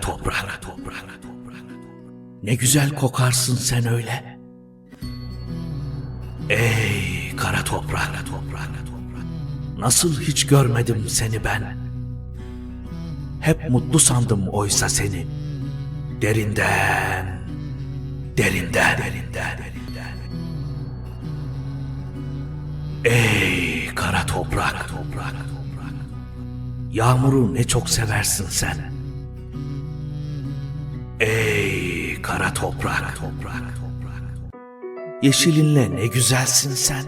toprak, toprak. Ne güzel kokarsın sen öyle. Ey kara toprak. Nasıl hiç görmedim seni ben. Hep mutlu sandım oysa seni. Derinden, derinden, derinden, derinden. Ey kara toprak. Yağmuru ne çok seversin sen. Ey kara toprak, toprak, toprak. Yeşilinle ne güzelsin sen.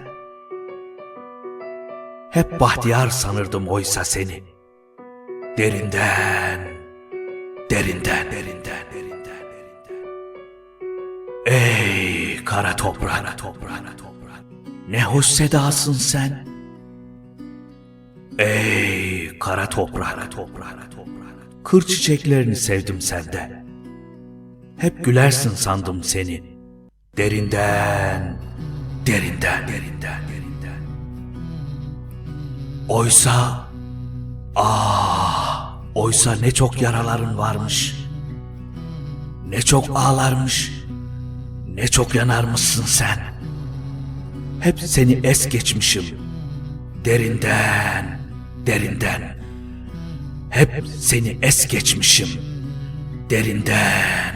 Hep bahtiyar sanırdım oysa seni. Derinden, derinden, derinden, derinden, derinden. Ey kara toprak, toprak, toprak. Ne hoş sedasın sen. Ey kara toprak, toprak, toprak. Kır çiçeklerini sevdim sende. Hep gülersin sandım seni. Derinden, derinden, derinden, derinden. Oysa, ah, oysa ne çok yaraların varmış. Ne çok ağlarmış. Ne çok yanarmışsın sen. Hep seni es geçmişim. Derinden, derinden. Hep seni es geçmişim. Derinden,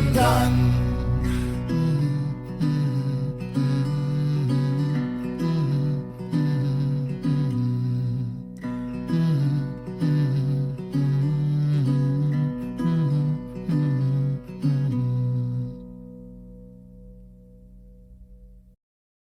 derinden